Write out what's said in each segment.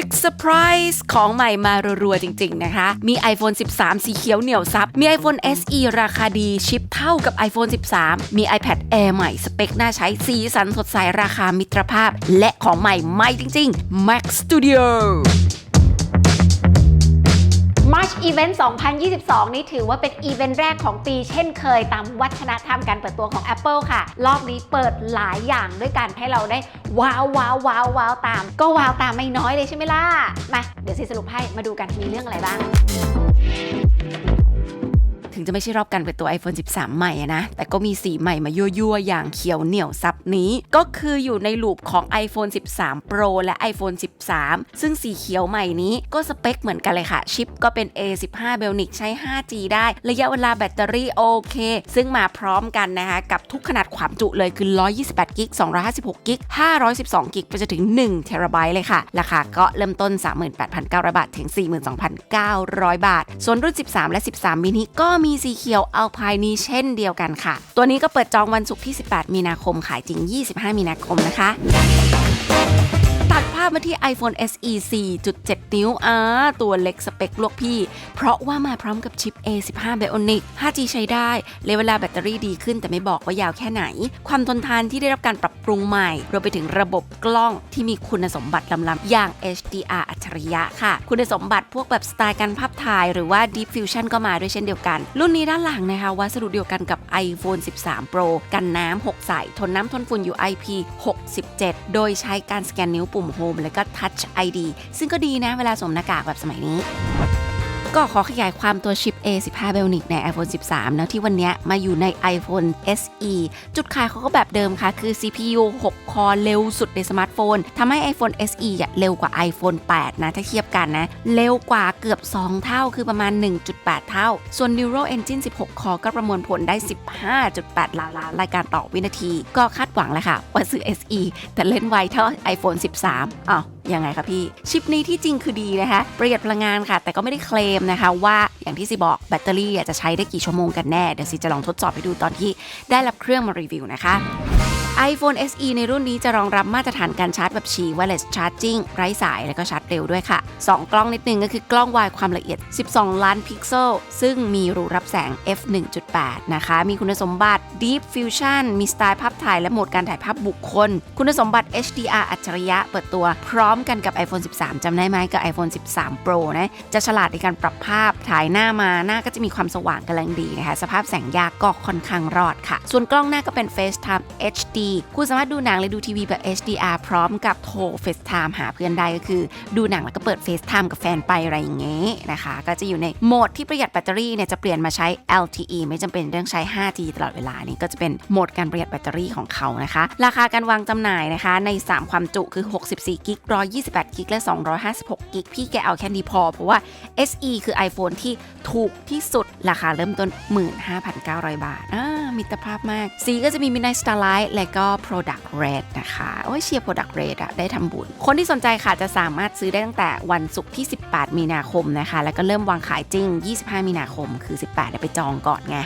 Big Surprise ของใหม่มารัวๆจริง ๆ นะคะ มี iPhone 13 สีเขียวเหนียวซับ มี iPhone SE ราคาดี ชิปเท่ากับ iPhone 13 มี iPad Air ใหม่ สเปคน่าใช้ สีสันสดใส ราคามิตรภาพ และของใหม่ใหม่จริง ๆ Mac Studio March Event 2022 นี้ถือว่าเป็นอีเวนต์แรกของปีเช่นเคยตามวัฒนธรรมการเปิดตัวของ Apple ค่ะ รอบนี้เปิดหลายอย่างด้วยการให้เราได้ว้าวว้าวว้าวว้าวตาม ก็ว้าวตามไม่น้อยเลยใช่ไหมล่ะ มา เดี๋ยวสิสรุปให้มาดูกันมีเรื่องอะไรบ้าง ถึงจะไม่ใช่รอบการเปิดตัว iPhone 13 ใหม่นะ แต่ก็มีสีใหม่มายั่วๆ อย่างเขียวเหนียวซับนี้ ก็คืออยู่ในลูปของ iPhone 13 Pro และ iPhone 13 ซึ่งสีเขียวใหม่นี้ก็สเปคเหมือนกันเลยค่ะ ชิปก็เป็น A15 Bionic ใช้ 5G ได้ ระยะเวลาแบตเตอรี่โอเค ซึ่งมาพร้อมกันนะคะกับทุกขนาดความจุเลยคือ 128กิก256กิก512กิกไปจนถึง1เทราไบต์เลยค่ะ ราคาก็เริ่มต้น 38,900 บาท ถึง 42,900 บาท ส่วนรุ่น 13 และ 13มินิก็มีีสีเขียวอัลพายนี้เช่นเดียวกันค่ะ ตัวนี้ก็เปิดจองวันศุกร์ที่ 18 มีนาคมขายจริง 25 มีนาคมนะคะ ตัดภาพมาที่ iPhone SE 4.7 นิ้วอ่าตัวเล็กสเปคลวกพี่ เพราะว่ามาพร้อมกับชิป A15 Bionic 5G ใช้ได้เลเวลาแบตเตอรี่ดีขึ้นแต่ไม่บอกว่ายาวแค่ไหน ความทนทานที่ได้รับการปรับปรุงใหม่รวมไปถึงระบบกล้องที่มีคุณสมบัติล้ำๆอย่าง HDR อัจฉริยะค่ะ คุณสมบัติพวกแบบสไตล์การภาพถ่ายหรือว่า Deep Fusion ก็มาด้วยเช่นเดียวกัน รุ่นนี้ด้านหลังนะคะวัสดุเดียวกันกับ iPhone 13 Pro กันน้ำ6ใสทนน้ำทนฝุ่น UIP 67 โดยใช้การสแกนนิ้วปุ่ม Home และก็ Touch ID ซึ่งก็ดีนะเวลาสวมหน้ากากแบบสมัยนี้ ก็ขอขยายความตัวชิป A15 Bionic ใน iPhone 13 นะที่วันนี้มาอยู่ใน iPhone SE จุดขายเขาก็แบบเดิมค่ะ คือ CPU 6 คอเร็วสุดในสมาร์ทโฟนทำให้ iPhone SE เร็วกว่า iPhone 8 นะ ถ้าเทียบกันนะ เร็วกว่าเกือบ 2 เท่าคือประมาณ 1.8 เท่า ส่วน Neural Engine 16 คอก็ประมวลผลได้ 15.8 ล้านล้านรายการต่อวินาที ก็คาดหวังแหละค่ะว่าซื้อ SE แต่เล่นไวเท่า iPhone 13อ้าว ยังไงคะพี่ ชิปนี้ที่จริงคือดีนะคะ ประหยัดพลังงานค่ะ แต่ก็ไม่ได้เคลมนะคะว่าอย่างที่ซีบอกแบตเตอรี่จะใช้ได้กี่ชั่วโมงกันแน่ เดี๋ยวซีจะลองทดสอบให้ดูตอนที่ได้รับเครื่องมารีวิวนะคะ iPhone SE ในรุ่นนี้จะรองรับมาตรฐานการชาร์จแบบฉี wireless charging ไร้สายและก็ชาร์จเร็วด้วยค่ะ 2 กล้องนิดนึงก็คือกล้องวายความละเอียด 12 ล้านพิกเซล ซึ่งมีรูรับแสง f 1.8 นะคะ มีคุณสมบัติ Deep Fusion มีสไตล์ภาพถ่ายและโหมดการถ่ายภาพบุคคล คุณสมบัติ HDR อัจฉริยะเปิดตัวพร้อมกันกับ iPhone 13 จำได้ไหมกับ iPhone 13 Pro นะจะฉลาดในการปรับภาพถ่ายหน้ามาหน้าก็จะมีความสว่างกำลังดีนะคะ สภาพแสงยากก็ค่อนข้างรอดค่ะ ส่วนกล้องหน้าก็เป็น FaceTime HD คุณสามารถดูหนังหรือดูทีวีแบบ HDR พร้อมกับโทร FaceTime หาเพื่อนได้ก็คือดูหนังแล้วก็เปิด FaceTime กับแฟนไปอะไรอย่างเงี้ยนะคะ ก็จะอยู่ในโหมดที่ประหยัดแบตเตอรี่เนี่ยจะเปลี่ยนมาใช้ LTE ไม่จำเป็นต้องใช้ 5G ตลอดเวลานี่ก็จะเป็นโหมดการประหยัดแบตเตอรี่ของเขานะคะ ราคาการวางจำหน่ายนะคะ ใน 3 ความจุคือ 64กิก128กิกและ 256กิกพี่แกเอาแค่นี้พอ เพราะว่า SE คือ iPhone ที่ถูกที่สุดราคาเริ่มต้น 15,900 บาทอ่ามิตรภาพมาก สีก็จะมี Midnight Starlight และก็ Product Red นะคะ โอ้ยเชียร์ Product Red อะได้ทำบุญ คนที่สนใจค่ะจะสามารถซื้อได้ตั้งแต่วันศุกร์ที่ 18 มีนาคมนะคะ แล้วก็เริ่มวางขายจริง 25 มีนาคม คือ 18ได้ไปจองก่อนไง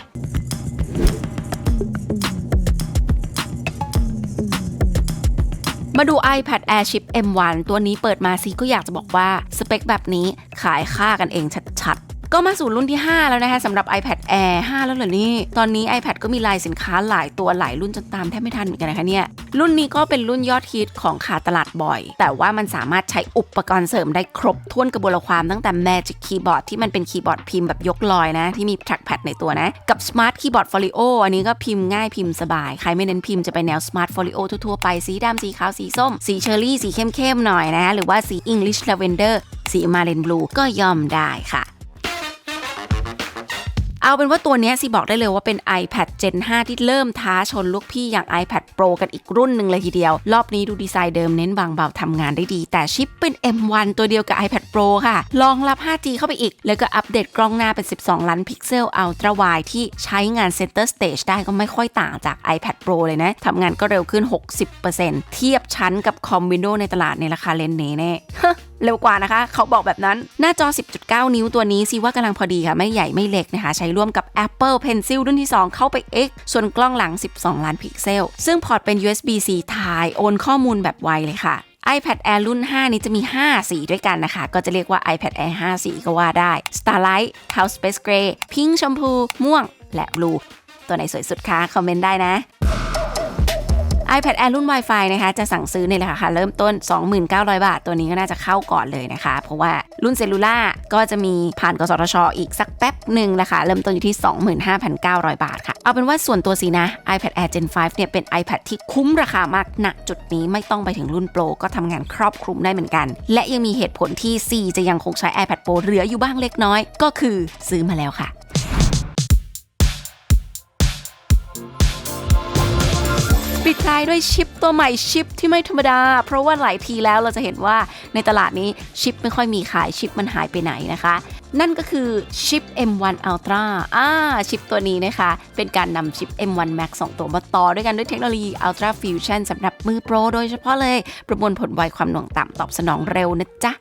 มาดู iPad Air Chip M1 ตัวนี้เปิดมาซีก็อยากจะบอกว่า สเปคแบบนี้ขายค่ากันเองชัดๆ ก็มาสู่รุ่นที่ 5 แล้วนะคะสำหรับ iPad Air 5 แล้วเหรอนี่ ตอนนี้ iPad ก็มีลายสินค้าหลายตัวหลายรุ่นจนตามแทบไม่ทันเหมือนกันนะคะเนี่ย รุ่นนี้ก็เป็นรุ่นยอดฮิตของขาตลาดบ่อย แต่ว่ามันสามารถใช้อุปกรณ์เสริมได้ครบถ้วนกระบวนความตั้งแต่ Magic Keyboard ที่มันเป็นคีย์บอร์ดพิมพ์แบบยกลอยนะ ที่มี trackpad ในตัวนะ กับ Smart Keyboard Folio อันนี้ก็พิมพ์ง่ายพิมพ์สบาย ใครไม่เน้นพิมพ์จะไปแนว Smart Folio ทั่วๆไปสีดำสีขาวสีส้ม สีเชอร์รี่สีเข้มๆหน่อยนะหรือว่าสี English Lavender สี Marlin Blue ก็ยอมได้ค่ะ เอาเป็นว่าตัวนี้สิบอกได้เลยว่าเป็น iPad Gen 5 ที่เริ่มท้าชนลูกพี่อย่าง iPad Pro กันอีกรุ่นหนึ่งเลยทีเดียว รอบนี้ดูดีไซน์เดิมเน้นบางเบาทำงานได้ดี แต่ชิปเป็น M1 ตัวเดียวกับ iPad Pro ค่ะรองรับ 5G เข้าไปอีก แล้วก็อัปเดตกล้องหน้าเป็น 12 ล้านพิกเซล Ultra Wide ที่ใช้งาน Center Stage ได้ก็ไม่ค่อยต่างจาก iPad Pro เลยนะทำงานก็เร็วขึ้น 60%เทียบชั้นกับคอม Windows ในตลาดในราคาเลนเน่แน่ เร็วกว่านะคะ เขาบอกแบบนั้นหน้าจอ 10.9 นิ้วตัวนี้ซิว่ากำลังพอดีค่ะ ไม่ใหญ่ไม่เล็กนะคะ ใช้ร่วมกับ Apple Pencil รุ่นที่ 2 เข้าไป X ส่วนกล้องหลัง 12 ล้านพิกเซล ซึ่งพอร์ตเป็น USB-C ถ่ายโอนข้อมูลแบบไวเลยค่ะ iPad Air รุ่น 5 นี้จะมี 5 สีด้วยกันนะคะ ก็จะเรียกว่า iPad Air 5 สีก็ว่าได้ Starlight House Space Gray Pink ชมพู ม่วง และ Blue ตัวไหนสวยสุดคะ คอมเมนต์ได้นะ iPad Air รุ่น Wi-Fi นะคะจะสั่งซื้อในราคาเริ่มต้น 29,000บาท ตัวนี้ก็น่าจะเข้าก่อนเลยนะคะ เพราะว่ารุ่นเซลลูล่าก็จะมีผ่านกสทช อีกสักแป๊บหนึ่งราคาเริ่มต้นอยู่ที่ 25,900 บาทค่ะ เอาเป็นว่าส่วนตัวสีนะ iPad Air Gen 5 เนี่ยเป็น iPad ที่คุ้มราคามากณจุดนี้ไม่ต้องไปถึงรุ่นโปรก็ทำงานครอบคลุมได้เหมือนกัน และยังมีเหตุผลที่ C จะยังคงใช้ iPad Pro เหลืออยู่บ้างเล็กน้อย ก็คือซื้อมาแล้วค่ะ ปิดท้ายด้วยชิปตัวใหม่ชิปที่ไม่ธรรมดา เพราะว่าหลายทีแล้วเราจะเห็นว่าในตลาดนี้ชิปไม่ค่อยมีขายชิปมันหายไปไหนนะคะนั่นก็คือชิป M1 Ultra อ่าชิปตัวนี้นะคะ เป็นการนำชิป M1 Max 2 ตัวมาต่อด้วยกันด้วยเทคโนโลยี Ultra Fusion สำหรับมือโปรโดยเฉพาะเลย ประมวลผลไวความหน่วงต่ำตอบสนองเร็วนะจ๊ะ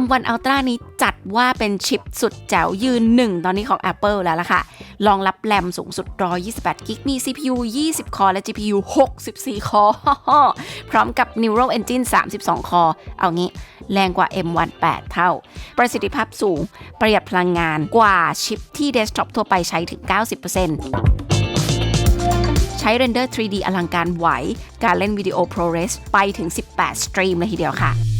M1 Ultra นี้จัดว่าเป็นชิปสุดแจ๋วยืนหนึ่งตอนนี้ของ Apple แล้วล่ะค่ะ รองรับแรมสูงสุด 128 กิก มี CPU 20 คอและ GPU 64 คอพร้อมกับ Neural Engine 32 คอเอางี้ แรงกว่า M1 8 เท่า ประสิทธิภาพสูง ประหยัดพลังงานกว่าชิปที่เดสก์ท็อปทั่วไปใช้ถึง 90%ใช้เรนเดอร์ 3D อลังการไหว การเล่นวิดีโอ ProRes ไปถึง 18 สตรีมเลยทีเดียวค่ะ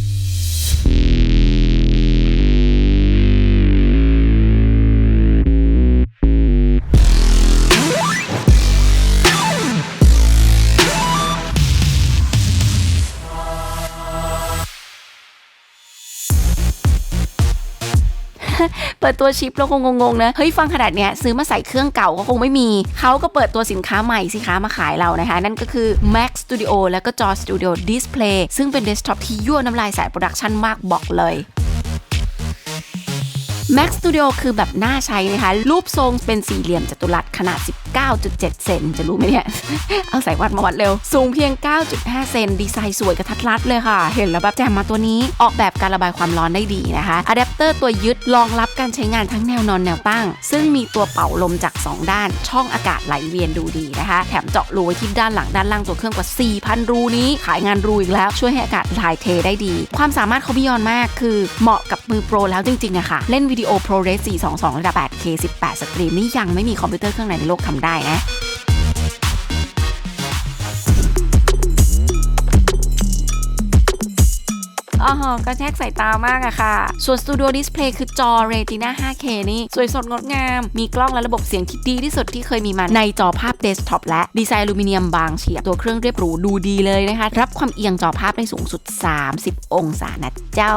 เปิดตัวชิปแล้วคงงงๆนะ เฮ้ยฟังขนาดเนี้ยซื้อมาใส่เครื่องเก่าก็คงไม่มี เขาก็เปิดตัวสินค้าใหม่สิคะมาขายเรานะคะ นั่นก็คือ Mac Studio แล้วก็ Jọ Studio Display ซึ่งเป็นเดสก์ท็อปที่ยั่วน้ำลายสายโปรดักชันมากบอกเลย Mac Studio คือแบบน่าใช้นะคะ รูปทรงเป็นสี่เหลี่ยมจัตุรัสขนาด 9.7 เซนจะรู้ไหมเนี่ย เอาสายวัดมาวัดเร็ว สูงเพียง 9.5 เซน ดีไซน์สวยกระทัดรัดเลยค่ะ เห็นแล้วแบบแจ่มมาตัวนี้ ออกแบบการระบายความร้อนได้ดีนะคะ อะแดปเตอร์ตัวยึดรองรับการใช้งานทั้งแนวนอนแนวตั้ง ซึ่งมีตัวเป่าลมจาก 2 ด้าน ช่องอากาศไหลเวียนดูดีนะคะ แถมเจาะรูไว้ที่ด้านหลังด้านล่างตัวเครื่องกว่า 4,000 รูนี้ ขายงานรูอีกแล้ว ช่วยให้อากาศถ่ายเทได้ดี ความสามารถเขาบิยอนมาก คือเหมาะกับมือโปรแล้วจริงๆอะค่ะ เล่นวิดีโอ ProRes 422 ระดับ 8K 18 สตรีมนี่ยังไม่มีคอมพิวเตอร์เครื่องไหนในโลกทำได้นะอ๋อกระแทกสายตามากอะค่ะ ส่วน Studio Display คือจอ Retina 5K นี่ สวยสดงดงาม มีกล้องและระบบเสียงที่ดีที่สุดที่เคยมีมาในจอภาพเดสก์ท็อปและดีไซน์อลูมิเนียมบางเฉียบ ตัวเครื่องเรียบหรูดูดีเลยนะคะ รับความเอียงจอภาพได้สูงสุด 30 องศานะเจ้า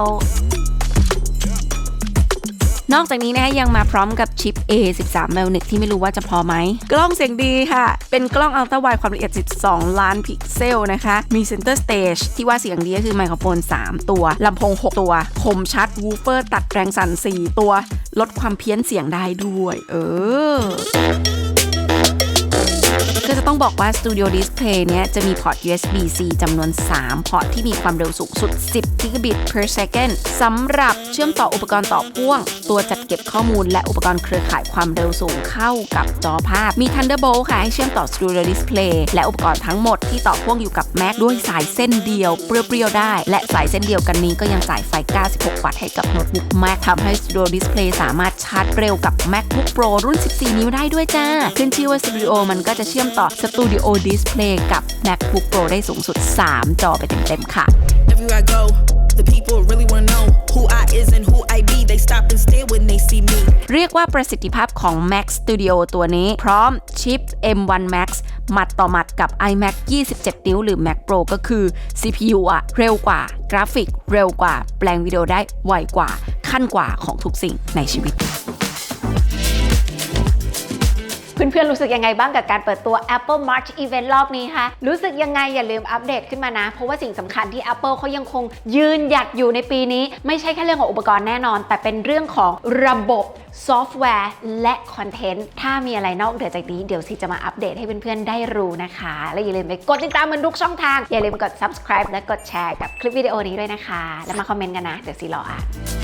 นอกจากนี้นะคะยังมาพร้อมกับชิป A13 m e l n i c ที่ไม่รู้ว่าจะพอไหม กล้องเสียงดีค่ะ เป็นกล้องอัลตราไวความละเอียด 12 ล้านพิกเซลนะคะ มีเซนเตอร์สเตจที่ว่าเสียงดีก็คือไมโครโฟน 3 ตัว ลำโพง 6 ตัว คมชัดวูเฟอร์ ตัดแรงสั่น 4 ตัว ลดความเพี้ยนเสียงได้ด้วย เออ บอกว่า Studio Display เนี้ยจะมีพอร์ต USB-C จำนวน 3 พอร์ตที่มีความเร็วสูงสุด 10 gigabit per second สำหรับเชื่อมต่ออุปกรณ์ต่อพ่วง ตัวจัดเก็บข้อมูลและอุปกรณ์เครือข่ายความเร็วสูงเข้ากับจอภาพ มี Thunderbolt ค่ะ ให้เชื่อมต่อ Studio Display และอุปกรณ์ทั้งหมดที่ต่อพ่วงอยู่กับ Mac ด้วยสายเส้นเดียว เปรี้ยวๆได้ และสายเส้นเดียวกันนี้ก็ยังจ่ายไฟ 96 วัตต์ให้กับโน้ตบุ๊ก Mac ทำให้ Studio Display สามารถชาร์จเร็วกับ MacBook Pro รุ่น 14 นิ้วได้ด้วยจ้า ขึ้นชื่อว่า Studio มันก็จะเชื่อมต่อ Studio Display กับ MacBook Pro ได้สูงสุด 3 จอไปเต็มๆค่ะ Everywhere I go, the people really wanna know who I is and who I be. They stop and stare when they see me. เรียกว่าประสิทธิภาพของ Mac Studio ตัวนี้ พร้อมชิป M1 Max มัดต่อมัดกับ iMac 27 นิ้วหรือ Mac Pro ก็คือ CPU อะเร็วกว่า กราฟิก เร็วกว่า แปลงวิดีโอได้ไวกว่า ขั้นกว่าของทุกสิ่งในชีวิต เพื่อนๆ รู้สึกยังไงบ้างกับการเปิดตัว Apple March Event รอบนี้คะรู้สึกยังไงอย่าลืมอัปเดตขึ้นมานะ เพราะว่าสิ่งสำคัญที่ Apple เขายังคงยืนหยัดอยู่ในปีนี้ ไม่ใช่แค่เรื่องของอุปกรณ์แน่นอน แต่เป็นเรื่องของระบบซอฟต์แวร์ และคอนเทนต์ ถ้ามีอะไรนอกเหนือจากนี้เดี๋ยวสิจะมาอัปเดตให้เพื่อนๆ ได้รู้นะคะ และอย่าลืมไปกดติดตามมันทุกช่องทาง อย่าลืมกด subscribe และกดแชร์กับคลิปวิดีโอนี้ด้วยนะคะ แล้วมาคอมเมนต์กันนะ เดี๋ยวสิรออ่าน